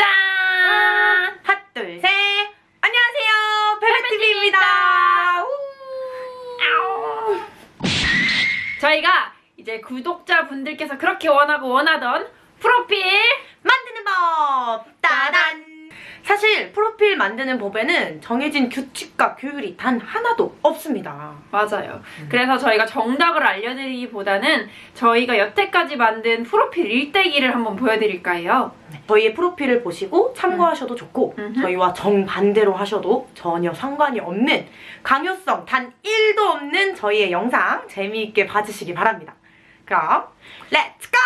짠! 핫 둘 셋! 안녕하세요. 벨벳TV입니다. 저희가 이제 구독자분들께서 그렇게 원하고 원하던 프로필 만드는 법! 사실 프로필 만드는 법에는 정해진 규칙과 규율이 단 하나도 없습니다 맞아요. 그래서 저희가 정답을 알려드리기보다는 저희가 여태까지 만든 프로필 일대기를 한번 보여드릴까 해요. 저희의 프로필을 보시고 참고하셔도 좋고 음흠. 저희와 정반대로 하셔도 전혀 상관이 없는 강요성 단 1도 없는 저희의 영상 재미있게 봐주시기 바랍니다 그럼 렛츠고!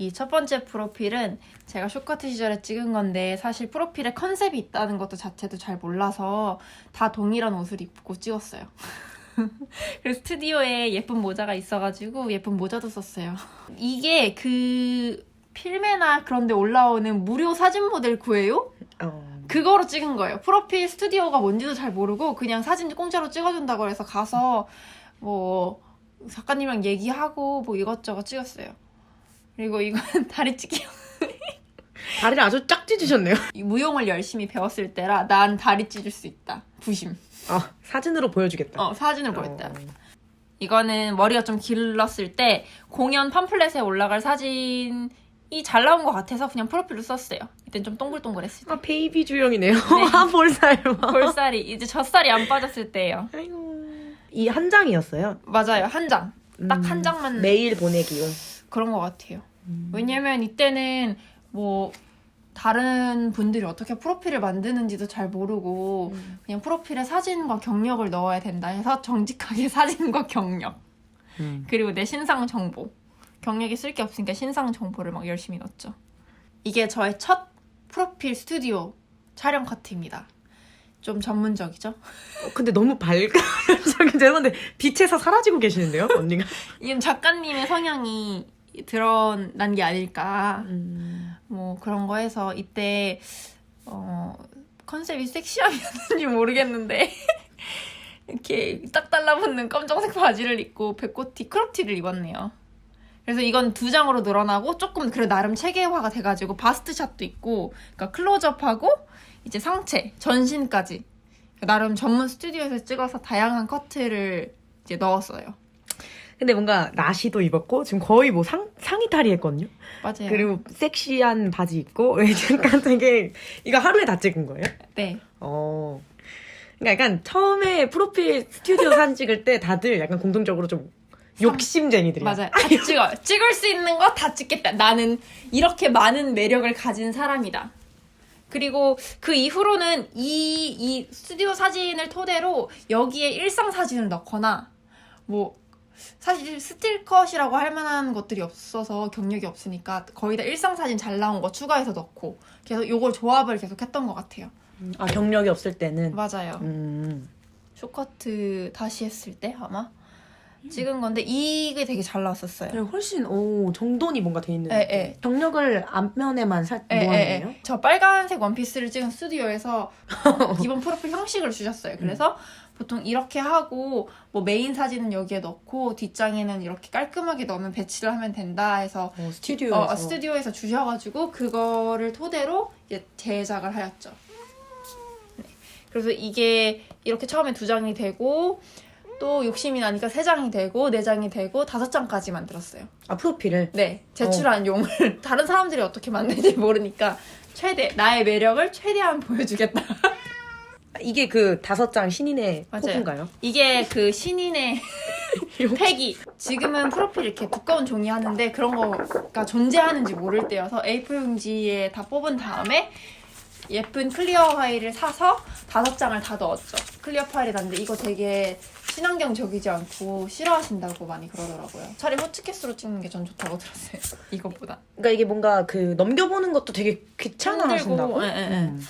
이 첫 번째 프로필은 제가 쇼커트 시절에 찍은 건데 사실 프로필에 컨셉이 있다는 것도 자체도 잘 몰라서 다 동일한 옷을 입고 찍었어요. 그래서 스튜디오에 예쁜 모자가 있어가지고 예쁜 모자도 썼어요. 이게 그 필메나 그런 데 올라오는 무료 사진 모델 구해요? 어... 그거로 찍은 거예요. 프로필 스튜디오가 뭔지도 잘 모르고 그냥 사진 공짜로 찍어준다고 해서 가서 뭐 작가님이랑 얘기하고 뭐 이것저것 찍었어요. 그리고 이건 다리 찢기 다리를 아주 쫙 찢으셨네요. 이 무용을 열심히 배웠을 때라 난 다리 찢을 수 있다. 부심. 아, 사진으로 보여주겠다. 어 사진을 보였다. 어. 이거는 머리가 좀 길렀을 때 공연 팜플렛에 올라갈 사진이 잘 나온 것 같아서 그냥 프로필로 썼어요. 이땐 좀 동글동글했을 때. 아, 베이비 주영이네요. 아, 볼살. 봐. 볼살이 이제 젖살이 안 빠졌을 때예요. 아이고. 이 한 장이었어요. 맞아요. 한 장. 딱 음, 한 장만 매일 보내기용. 그런 것 같아요. 음. 왜냐면 이때는 뭐 다른 분들이 어떻게 프로필을 만드는지도 잘 모르고 음. 그냥 프로필에 사진과 경력을 넣어야 된다 해서 정직하게 사진과 경력 음. 그리고 내 신상 정보 경력이 쓸 게 없으니까 신상 정보를 막 열심히 넣었죠. 이게 저의 첫 프로필 스튜디오 촬영 커트입니다. 좀 전문적이죠? 어, 근데 너무 밝아. 저기 죄송한데 빛에서 사라지고 계시는데요, 언니가? 이건 작가님의 성향이 드러난 게 아닐까. 음. 뭐 그런 거 해서 이때 어 컨셉이 섹시함이었는지 모르겠는데 이렇게 딱 달라붙는 검정색 바지를 입고 배꼽티 크롭티를 입었네요. 그래서 이건 두 장으로 늘어나고 조금 그래 나름 체계화가 돼가지고 바스트 샷도 있고 그러니까 클로즈업하고 이제 상체 전신까지 나름 전문 스튜디오에서 찍어서 다양한 커트를 이제 넣었어요. 근데 뭔가 나시도 입었고 지금 거의 뭐 상, 상의 탈의 했거든요. 맞아요. 그리고 섹시한 바지 입고 약간 되게 이거 하루에 다 찍은 거예요? 네. 어. 그러니까 약간 처음에 프로필 스튜디오 사진 찍을 때 다들 약간 공통적으로 좀 욕심쟁이들이야. 맞아요. 다 찍어요. 찍을 수 있는 거 다 찍겠다. 나는 이렇게 많은 매력을 가진 사람이다. 그리고 그 이후로는 이, 이 스튜디오 사진을 토대로 여기에 일상 사진을 넣거나, 뭐, 사실 스틸컷이라고 할 만한 것들이 없어서 경력이 없으니까 거의 다 일상 사진 잘 나온 거 추가해서 넣고, 계속 요걸 조합을 계속 했던 것 같아요. 아 경력이 없을 때는. 맞아요. 음. 쇼커트 다시 했을 때 아마 찍은 건데, 이게 되게 잘 나왔었어요. 그냥 훨씬 오 정돈이 뭔가 돼 있는. 예, 예. 경력을 앞면에만 살 예, 예. 예. 저 빨간색 원피스를 찍은 스튜디오에서 어, 기본 프로필 형식을 주셨어요. 그래서 보통 이렇게 하고 뭐 메인 사진은 여기에 넣고 뒷장에는 이렇게 깔끔하게 넣으면 배치를 하면 된다 해서 어, 스튜디오에서. 어, 스튜디오에서 주셔가지고 그거를 토대로 이제 제작을 하였죠. 네. 그래서 이게 이렇게 처음에 두 장이 되고 또 욕심이 나니까 세 장이 되고 네 장이 되고 다섯 장까지 만들었어요. 아 프로필을. 네, 제출한 용을 다른 사람들이 어떻게 만드는지 모르니까 최대 나의 매력을 최대한 보여주겠다. 이게 그 다섯 장 신인의 맞아요. 포부인가요? 이게 그 신인의 팩이 지금은 프로필 이렇게 두꺼운 종이 하는데 그런 거가 존재하는지 모를 때여서 A4 용지에 다 뽑은 다음에 예쁜 클리어 파일을 사서 다섯 장을 다 넣었죠. 클리어 파일이 났는데 이거 되게 친환경적이지 않고 싫어하신다고 많이 그러더라고요. 차라리 호치케스로 찍는 게 전 좋다고 들었어요. 이것보다. 그러니까 이게 뭔가 그 넘겨보는 것도 되게 귀찮아하신다고. 예, 예, 예. 음.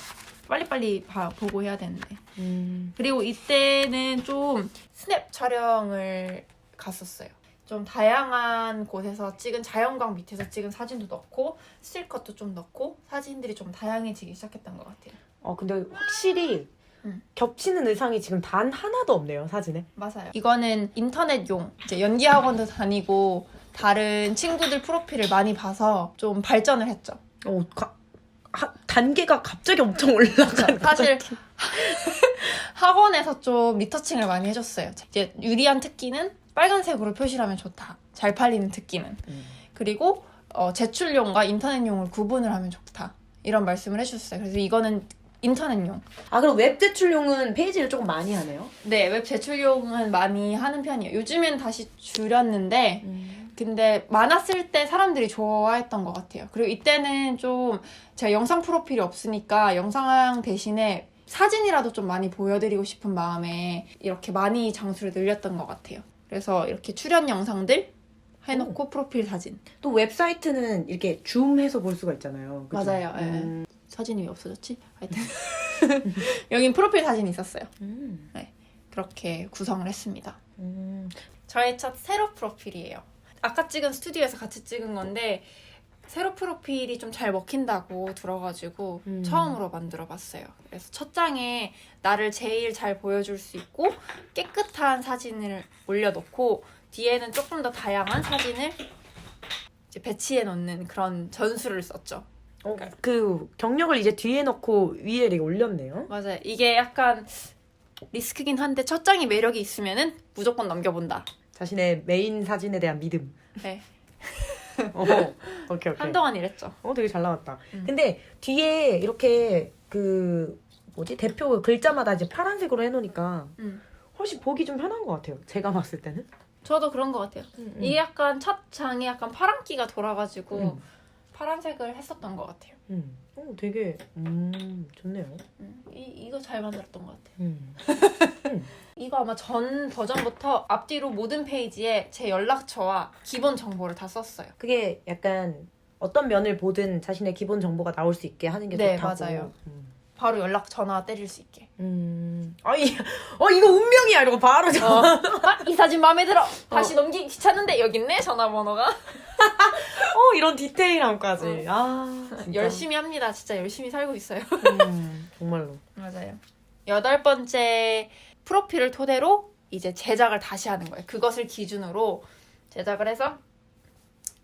빨리빨리 봐, 보고 해야 되는데. 음. 그리고 이때는 좀 스냅 촬영을 갔었어요. 좀 다양한 곳에서 찍은 자연광 밑에서 찍은 사진도 넣고 스틸컷도 좀 넣고 사진들이 좀 다양해지기 시작했던 것 같아요. 어 근데 확실히 음. 겹치는 의상이 지금 단 하나도 없네요 사진에. 맞아요. 이거는 인터넷용 이제 연기 학원도 다니고 다른 친구들 프로필을 많이 봐서 좀 발전을 했죠. 어, 가, 하, 단계가 갑자기 엄청 올라간 사실 학원에서 좀 리터칭을 많이 해줬어요. 이제 유리한 특기는 빨간색으로 표시를 하면 좋다. 잘 팔리는 특기는. 음. 그리고 어, 제출용과 인터넷용을 구분을 하면 좋다. 이런 말씀을 해주셨어요. 그래서 이거는 인터넷용. 아 그럼 웹 제출용은 페이지를 조금 많이 하네요. 네, 웹 제출용은 많이 하는 편이에요. 요즘엔 다시 줄였는데, 근데 많았을 때 사람들이 좋아했던 것 같아요. 그리고 이때는 좀 제가 영상 프로필이 없으니까 영상 대신에 사진이라도 좀 많이 보여드리고 싶은 마음에 이렇게 많이 장수를 늘렸던 것 같아요. 그래서 이렇게 출연 영상들 해놓고 프로필 사진. 또 웹사이트는 이렇게 줌해서 볼 수가 있잖아요. 그죠? 맞아요. 예. 음. 사진이 왜 없어졌지? 하여튼. 여긴 프로필 사진이 있었어요. 음. 그렇게 구성을 했습니다. 음. 저의 첫 세로 프로필이에요. 아까 찍은 스튜디오에서 같이 찍은 건데 세로 프로필이 좀 잘 먹힌다고 들어가지고 음. 처음으로 만들어봤어요. 그래서 첫 장에 나를 제일 잘 보여줄 수 있고 깨끗한 사진을 올려놓고 뒤에는 조금 더 다양한 사진을 이제 배치해 놓는 그런 전술을 썼죠. 어, 그 경력을 이제 뒤에 넣고 위에 이렇게 올렸네요. 맞아요. 이게 약간 리스크긴 한데 첫 장이 매력이 있으면은 무조건 넘겨본다. 자신의 메인 사진에 대한 믿음. 네. 어, 오케이 오케이. 한동안 이랬죠. 어, 되게 잘 나왔다. 음. 근데 뒤에 이렇게 그 뭐지 대표 글자마다 이제 파란색으로 해놓으니까 음. 훨씬 보기 좀 편한 것 같아요. 제가 봤을 때는. 저도 그런 것 같아요. 이게 약간 첫 장에 약간 파란기가 돌아가지고 음. 파란색을 했었던 것 같아요. 음. 어, 되게 음 좋네요. 음, 이, 이거 잘 만들었던 것 같아요. 음. 이거 아마 전 버전부터 앞뒤로 모든 페이지에 제 연락처와 기본 정보를 다 썼어요. 그게 약간 어떤 면을 보든 자신의 기본 정보가 나올 수 있게 하는 게 네, 좋다고. 맞아요. 음. 바로 연락 전화 때릴 수 있게. 음. 아, 이, 어, 이거 운명이야. 이러고 바로 저. 아, 이 사진 마음에 들어. 다시 넘기기 귀찮은데 여기 있네 전화번호가. 어, 이런 디테일함까지. 아, 진짜. 열심히 합니다. 진짜 열심히 살고 있어요. 음, 정말로. 맞아요. 여덟 번째 프로필을 토대로 이제 제작을 다시 하는 거예요. 그것을 기준으로 제작을 해서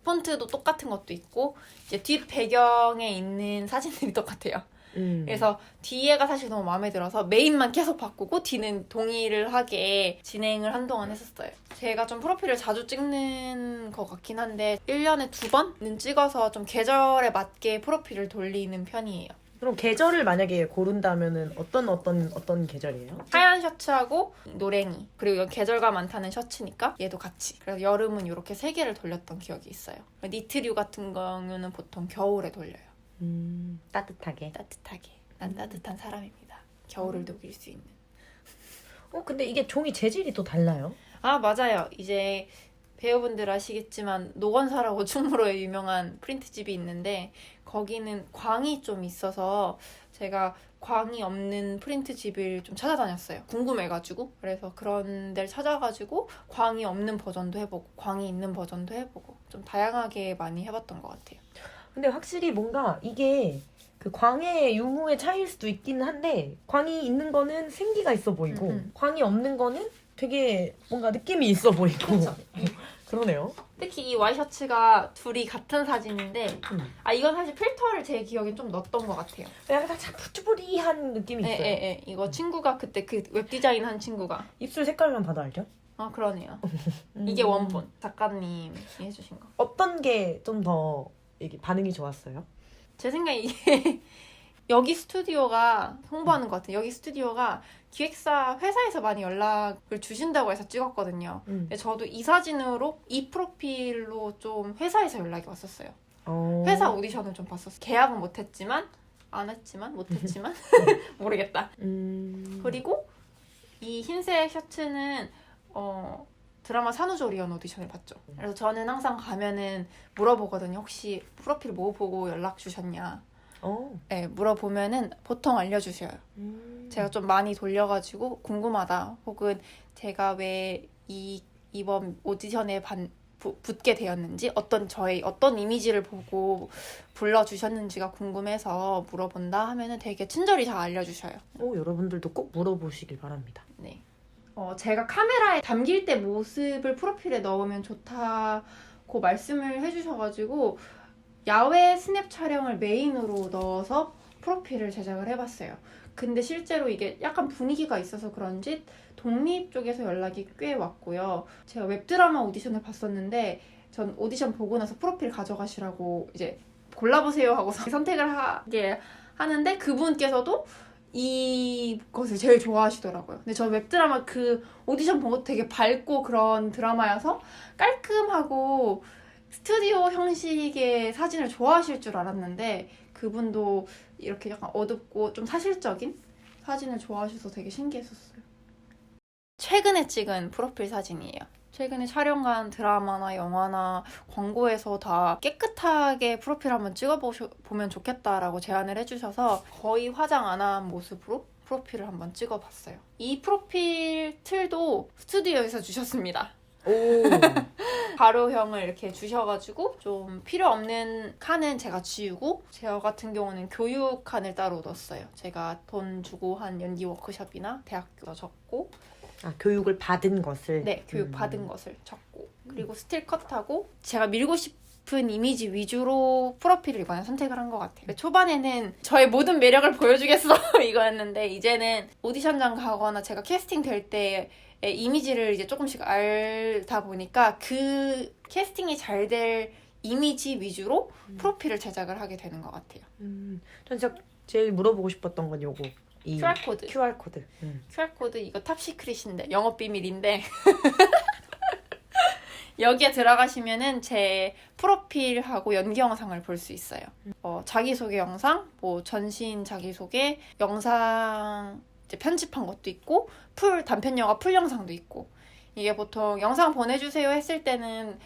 폰트도 똑같은 것도 있고 이제 뒷 배경에 있는 사진들이 똑같아요. 음. 그래서 뒤에가 사실 너무 마음에 들어서 메인만 계속 바꾸고 뒤는 동의를 하게 진행을 한동안 했었어요. 제가 좀 프로필을 자주 찍는 것 같긴 한데 1년에 두 번은 찍어서 좀 계절에 맞게 프로필을 돌리는 편이에요. 그럼 계절을 만약에 고른다면은 어떤 어떤 어떤 계절이에요? 하얀 셔츠하고 노랭이 그리고 계절감 많다는 셔츠니까 얘도 같이 그래서 여름은 이렇게 세 개를 돌렸던 기억이 있어요 니트류 같은 경우는 보통 겨울에 돌려요 음, 따뜻하게. 따뜻하게 난 따뜻한 사람입니다 겨울을 녹일 수 있는 어, 근데 이게 종이 재질이 또 달라요? 아 맞아요 이제 배우분들 아시겠지만 노건사라고 충무로에 유명한 프린트집이 있는데 거기는 광이 좀 있어서 제가 광이 없는 프린트집을 좀 찾아다녔어요. 궁금해가지고 그래서 그런 데를 찾아가지고 광이 없는 버전도 해보고 광이 있는 버전도 해보고 좀 다양하게 많이 해봤던 것 같아요. 근데 확실히 뭔가 이게 그 광의 유무의 차이일 수도 있긴 한데 광이 있는 거는 생기가 있어 보이고 음, 음. 광이 없는 거는 되게 뭔가 느낌이 있어 보이고 그렇죠. 그러네요. 특히 이 와이셔츠가 둘이 같은 사진인데 음. 아 이건 사실 필터를 제 기억엔 좀 넣었던 것 같아요. 약간 살짝 푸쭈부리한 느낌이 예, 있어요. 예, 예. 이거 친구가 그때 그 웹 디자인 한 친구가 입술 색깔만 봐도 알죠? 아 그러네요. 이게 음. 원본 작가님이 해주신 거. 어떤 게 좀 더 이게 반응이 좋았어요? 제 생각에 이게 여기 스튜디오가 홍보하는 것 같아요. 여기 스튜디오가 기획사 회사에서 많이 연락을 주신다고 해서 찍었거든요. 음. 근데 저도 이 사진으로 이 프로필로 좀 회사에서 연락이 왔었어요. 어... 회사 오디션을 좀 봤었어요. 계약은 못했지만 안 했지만 못했지만 모르겠다. 음... 그리고 이 흰색 셔츠는 어, 드라마 산후조리원 오디션을 봤죠. 그래서 저는 항상 가면은 물어보거든요. 혹시 프로필 뭐 보고 연락 주셨냐? 어. 네, 물어보면은 보통 알려주셔요. 음... 제가 좀 많이 돌려가지고 궁금하다. 혹은 제가 왜 이 이번 오디션에 반, 부- 붙게 되었는지 어떤 저의 어떤 이미지를 보고 불러주셨는지가 궁금해서 물어본다 하면은 되게 친절히 잘 알려주셔요. 어, 여러분들도 꼭 물어보시길 바랍니다. 네. 어, 제가 카메라에 담길 때 모습을 프로필에 넣으면 좋다고 그 말씀을 해주셔가지고 야외 스냅 촬영을 메인으로 넣어서 프로필을 제작을 해봤어요. 근데 실제로 이게 약간 분위기가 있어서 그런지 독립 쪽에서 연락이 꽤 왔고요. 제가 웹드라마 오디션을 봤었는데 전 오디션 보고 나서 프로필 가져가시라고 이제 골라보세요 하고서 선택을 하게 하는데 그분께서도 이것을 제일 좋아하시더라고요. 근데 저 웹드라마 그 오디션 본 것도 되게 밝고 그런 드라마여서 깔끔하고 스튜디오 형식의 사진을 좋아하실 줄 알았는데 그분도 이렇게 약간 어둡고 좀 사실적인 사진을 좋아하셔서 되게 신기했었어요. 최근에 찍은 프로필 사진이에요. 최근에 촬영한 드라마나 영화나 광고에서 다 깨끗하게 프로필 한번 찍어보면 좋겠다라고 제안을 해주셔서 거의 화장 안 한 모습으로 프로필을 한번 찍어봤어요. 이 프로필 틀도 스튜디오에서 주셨습니다. 오. 가로형을 이렇게 주셔가지고 좀 필요 없는 칸은 제가 지우고 저 같은 경우는 교육 칸을 따로 넣었어요. 제가 돈 주고 한 연기 워크숍이나 대학교 적고 아, 교육을 받은 것을. 네 교육 음. 받은 것을 적고 그리고 스틸 컷하고 제가 밀고 싶은 이미지 위주로 프로필을 이번에 선택을 한 것 같아요. 초반에는 저의 모든 매력을 보여주겠어 이거였는데 이제는 오디션장 가거나 제가 캐스팅 될 때 이미지를 이제 조금씩 알다 보니까 그 캐스팅이 잘될 이미지 위주로 프로필을 제작을 하게 되는 것 같아요. 음, 전 진짜 제일 물어보고 싶었던 건 요거. 이 QR 코드. QR 코드. 음. QR 코드 이거 탑 시크릿인데 영업 비밀인데 여기에 들어가시면은 제 프로필하고 연기 영상을 볼 수 있어요. 어, 자기소개 영상, 뭐 전신 자기소개 영상 이제 편집한 것도 있고 풀 단편 영화 풀 영상도 있고 이게 보통 영상 보내주세요 했을 때는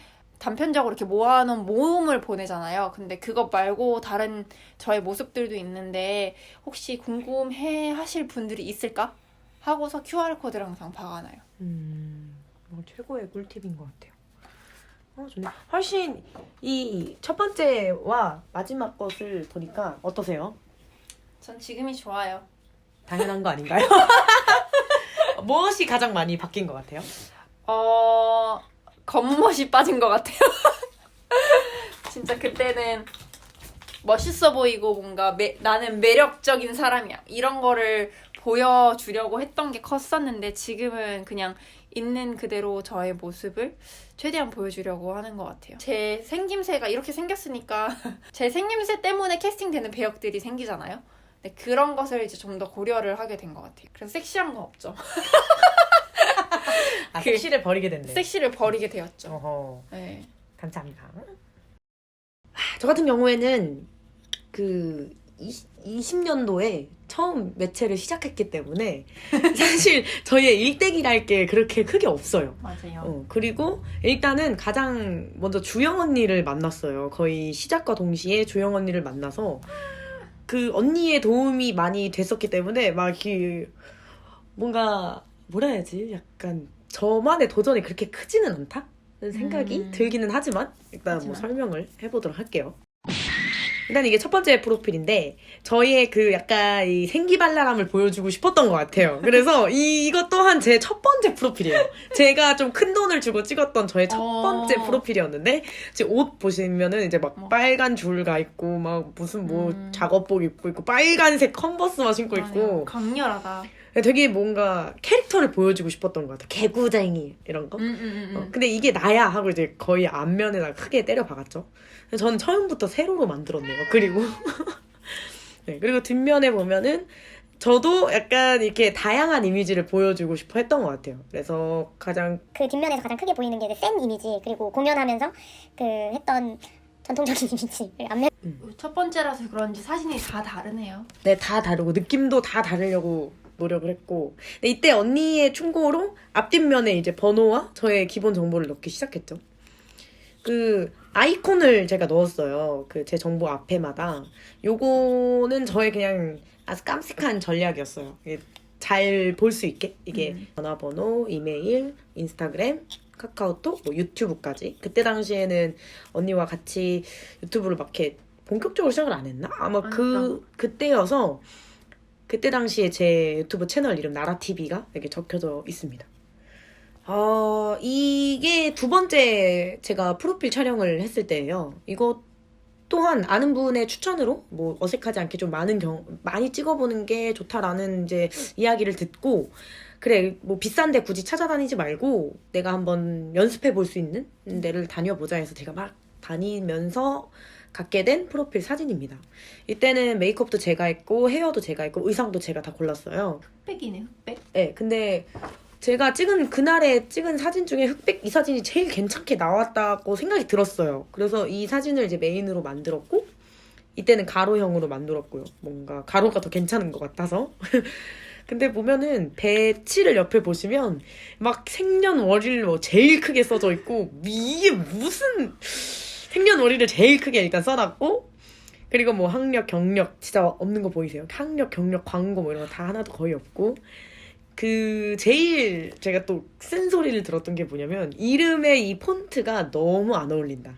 단편적으로 이렇게 모아놓은 모음을 보내잖아요. 근데 그것 말고 다른 저의 모습들도 있는데 혹시 궁금해 하실 분들이 있을까? 하고서 QR코드를 항상 박아놔요. 음, 뭐 최고의 꿀팁인 것 같아요. 어, 좋네. 훨씬 이 첫 번째와 마지막 것을 보니까 어떠세요? 전 지금이 좋아요. 당연한 거 아닌가요? 무엇이 가장 많이 바뀐 것 같아요? 어, 겉멋이 빠진 것 같아요. 진짜 그때는 멋있어 보이고 뭔가 매- 나는 매력적인 사람이야. 이런 거를 보여주려고 했던 게 컸었는데 지금은 그냥 있는 그대로 저의 모습을 최대한 보여주려고 하는 것 같아요. 제 생김새가 이렇게 생겼으니까 제 생김새 때문에 캐스팅되는 배역들이 생기잖아요. 그런 것을 이제 좀 더 고려를 하게 된 것 같아요. 그래서 섹시한 건 없죠. 아, 그- 섹시를 버리게 됐네. 섹시를 버리게 되었죠. 어허, 네. 감사합니다. 하, 저 같은 경우에는 그 20, 년도에 처음 매체를 시작했기 때문에 사실 저희의 일대기랄 게 그렇게 크게 없어요. 맞아요. 어, 그리고 일단은 가장 먼저 주영 언니를 만났어요. 거의 시작과 동시에 주영 언니를 만나서 그 언니의 도움이 많이 됐었기 때문에 막 이렇게 뭔가 뭐라 해야지 약간 저만의 도전이 그렇게 크지는 않다? 는 생각이 음. 들기는 하지만 일단 뭐 하지만. 설명을 해보도록 할게요. 일단 이게 첫 번째 프로필인데 저희의 그 약간 이 생기발랄함을 보여주고 싶었던 것 같아요. 그래서 이, 이것 또한 제 첫 번째 프로필이에요. 제가 좀 큰 돈을 주고 찍었던 저의 첫 어. 번째 프로필이었는데 지금 옷 보시면은 이제 막 뭐. 빨간 줄 가 있고 막 무슨 뭐 음. 작업복 입고 있고 빨간색 컨버스만 신고 있고 강렬하다. 되게 뭔가 캐릭터를 보여주고 싶었던 것 같아요. 개구쟁이 이런 거. 음, 음, 음. 어, 근데 이게 나야 하고 이제 거의 앞면에다 크게 때려 박았죠. 저는 처음부터 세로로 만들었네요. 그리고 네, 그리고 뒷면에 보면은 저도 약간 이렇게 다양한 이미지를 보여주고 싶어 했던 것 같아요. 그래서 가장 그 뒷면에서 가장 크게 보이는 게 센 이미지 그리고 공연하면서 그 했던 전통적인 이미지를 앞면 첫 번째라서 그런지 사진이 다 다르네요. 네, 다 다르고 느낌도 다 다르려고 노력을 했고 근데 이때 언니의 충고로 앞뒷면에 이제 번호와 저의 기본 정보를 넣기 시작했죠. 그 아이콘을 제가 넣었어요. 그 제 정보 앞에마다 요거는 저의 그냥 아주 깜찍한 전략이었어요. 잘 볼 수 있게 이게 음. 전화번호, 이메일, 인스타그램, 카카오톡, 뭐 유튜브까지. 그때 당시에는 언니와 같이 유튜브를 막 이렇게 본격적으로 시작을 안 했나? 아마 그 그때여서 그때 당시에 제 유튜브 채널 이름 나라TV가 이렇게 적혀져 있습니다. 어, 이게 두 번째 제가 프로필 촬영을 했을 때예요. 이거 또한 아는 분의 추천으로 뭐 어색하지 않게 좀 많은 경 많이 찍어보는 게 좋다라는 이제 이야기를 듣고 그래 뭐 비싼데 굳이 찾아다니지 말고 내가 한번 연습해 볼 수 있는 데를 다녀보자 해서 제가 막 다니면서 갖게 된 프로필 사진입니다. 이때는 메이크업도 제가 했고 헤어도 제가 했고 의상도 제가 다 골랐어요. 흑백이네 흑백. 네, 근데 제가 찍은 그날에 찍은 사진 중에 흑백 이 사진이 제일 괜찮게 나왔다고 생각이 들었어요. 그래서 이 사진을 이제 메인으로 만들었고 이때는 가로형으로 만들었고요. 뭔가 가로가 더 괜찮은 것 같아서. 근데 보면은 배치를 옆에 보시면 막 생년월일로 제일 크게 써져 있고 이게 무슨 생년월일을 제일 크게 일단 써놨고 그리고 뭐 학력 경력 진짜 없는 거 보이세요? 학력 경력 광고 뭐 이런 거 다 하나도 거의 없고 그 제일 제가 또 쓴 소리를 들었던 게 뭐냐면 이름의 이 폰트가 너무 안 어울린다.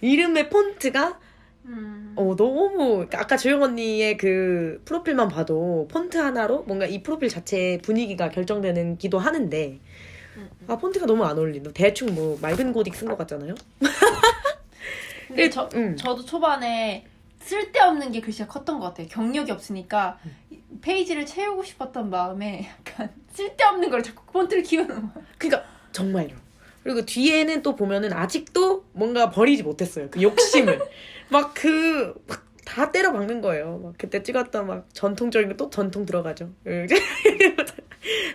이름의 폰트가 음. 어 너무 아까 조영 언니의 그 프로필만 봐도 폰트 하나로 뭔가 이 프로필 자체의 분위기가 결정되는 기도 하는데 아 폰트가 너무 안 어울린다. 대충 뭐 맑은 고딕 쓴 것 같잖아요. 근데 저 음. 저도 초반에 쓸데없는 게 글씨가 컸던 것 같아요. 경력이 없으니까 페이지를 채우고 싶었던 마음에 약간 쓸데없는 걸 자꾸 폰트를 키우는 거예요. 그러니까 정말요. 그리고 뒤에는 또 보면은 아직도 뭔가 버리지 못했어요. 그 욕심을 막 그 막 다 때려 박는 거예요. 막 그때 찍었던 막 전통적인 거 또 전통 들어가죠.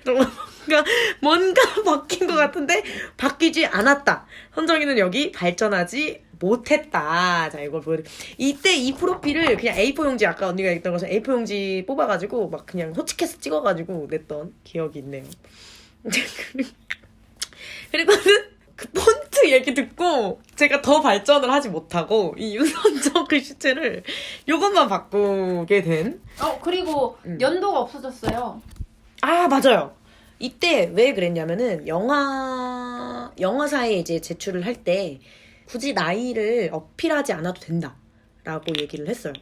뭔가 뭔가 바뀐 것 같은데 바뀌지 않았다. 선정이는 여기 발전하지 못했다. 자 이걸 보여. 이때 이 프로필을 그냥 A4 용지 아까 언니가 얘기했던 것처럼 A4 용지 뽑아가지고 막 그냥 호치케스 찍어가지고 냈던 기억이 있네요. 그리고는 그 폰트 얘기 듣고 제가 더 발전을 하지 못하고 이 유선적 글씨체를 요것만 바꾸게 된. 어 그리고 음. 연도가 없어졌어요. 아 맞아요. 이때 왜 그랬냐면은 영화 영화사에 이제 제출을 할때 굳이 나이를 어필하지 않아도 된다라고 얘기를 했어요.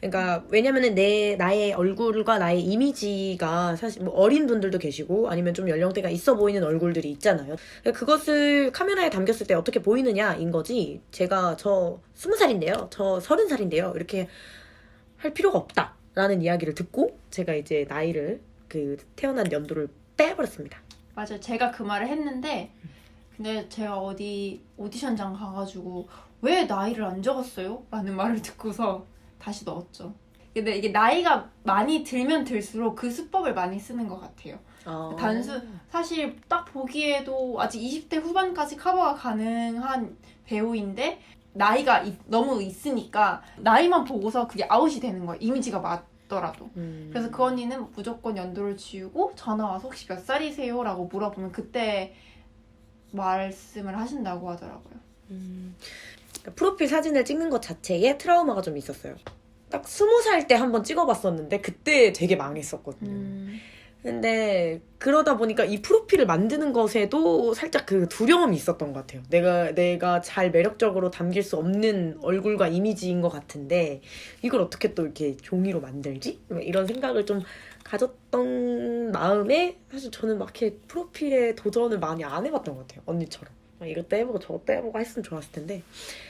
그러니까 왜냐면은 내 나의 얼굴과 나의 이미지가 사실 뭐 어린 분들도 계시고 아니면 좀 연령대가 있어 보이는 얼굴들이 있잖아요. 그러니까 그것을 카메라에 담겼을 때 어떻게 보이느냐인 거지. 제가 저 스무 살인데요, 저 서른 살인데요 이렇게 할 필요가 없다라는 이야기를 듣고 제가 이제 나이를 그 태어난 연도를 빼버렸습니다. 맞아요. 제가 그 말을 했는데 근데 제가 어디 오디션장 가가지고 왜 나이를 안 적었어요? 라는 말을 듣고서 다시 넣었죠. 근데 이게 나이가 많이 들면 들수록 그 수법을 많이 쓰는 것 같아요. 단수 사실 딱 보기에도 아직 20대 후반까지 커버가 가능한 배우인데 나이가 이- 너무 있으니까 나이만 보고서 그게 아웃이 되는 거예요. 이미지가 맞더라도. 음. 그래서 그 언니는 무조건 연도를 지우고 전화 와서 혹시 몇 살이세요? 라고 물어보면 그때 말씀을 하신다고 하더라고요. 음. 프로필 사진을 찍는 것 자체에 트라우마가 좀 있었어요. 딱 스무 살 때 한번 찍어봤었는데 그때 되게 망했었거든요. 음. 근데 그러다 보니까 이 프로필을 만드는 것에도 살짝 그 두려움이 있었던 것 같아요. 내가 내가 잘 매력적으로 담길 수 없는 얼굴과 이미지인 것 같은데 이걸 어떻게 또 이렇게 종이로 만들지? 이런 생각을 좀 가졌던 마음에 사실 저는 막 이렇게 프로필에 도전을 많이 안 해봤던 것 같아요. 언니처럼 막 이것도 해보고 저것도 해보고 했으면 좋았을 텐데.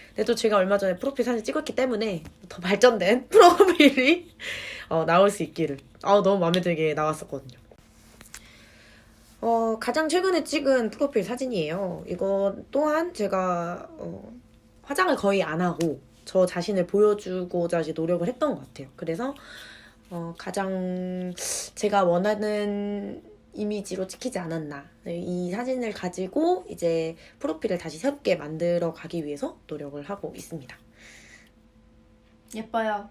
근데 또 제가 얼마 전에 프로필 사진 찍었기 때문에 더 발전된 프로필이 어, 나올 수 있기를. 아 너무 마음에 들게 나왔었거든요. 어, 가장 최근에 찍은 프로필 사진이에요. 이거 또한 제가 어, 화장을 거의 안 하고 저 자신을 보여주고자 노력을 했던 것 같아요. 그래서 어, 가장 제가 원하는 이미지로 찍히지 않았나. 네, 이 사진을 가지고 이제 프로필을 다시 새롭게 만들어 가기 위해서 노력을 하고 있습니다. 예뻐요.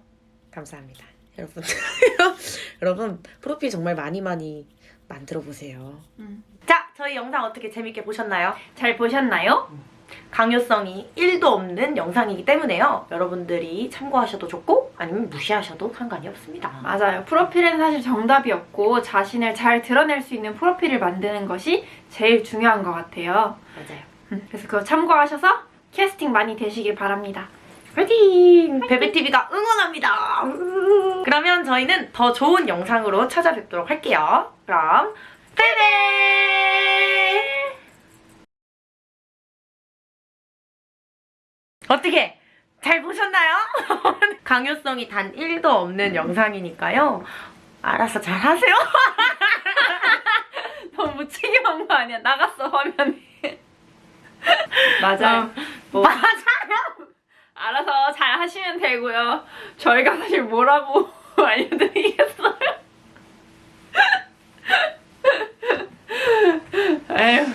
감사합니다. 여러분. 여러분, 프로필 정말 많이 많이 만들어 보세요. 자, 저희 영상 어떻게 재밌게 보셨나요? 잘 보셨나요? 강요성이 1도 없는 영상이기 때문에요. 여러분들이 참고하셔도 좋고 아니면 무시하셔도 상관이 없습니다. 맞아요. 프로필은 사실 정답이 없고 자신을 잘 드러낼 수 있는 프로필을 만드는 것이 제일 중요한 것 같아요. 맞아요. 음, 그래서 그거 참고하셔서 캐스팅 많이 되시길 바랍니다. 화이팅! 베베TV가 응원합니다. 그러면 저희는 더 좋은 영상으로 찾아뵙도록 할게요. 그럼 베베! 어떻게 잘 보셨나요? 강요성이 단 1도 없는 영상이니까요. 알아서 잘 하세요. 너무 책임한 거 아니야? 나갔어 화면에. 맞아요. 어. 뭐. 맞아요. 알아서 잘 하시면 되고요. 저희가 사실 뭐라고 알려드리겠어요. 에휴.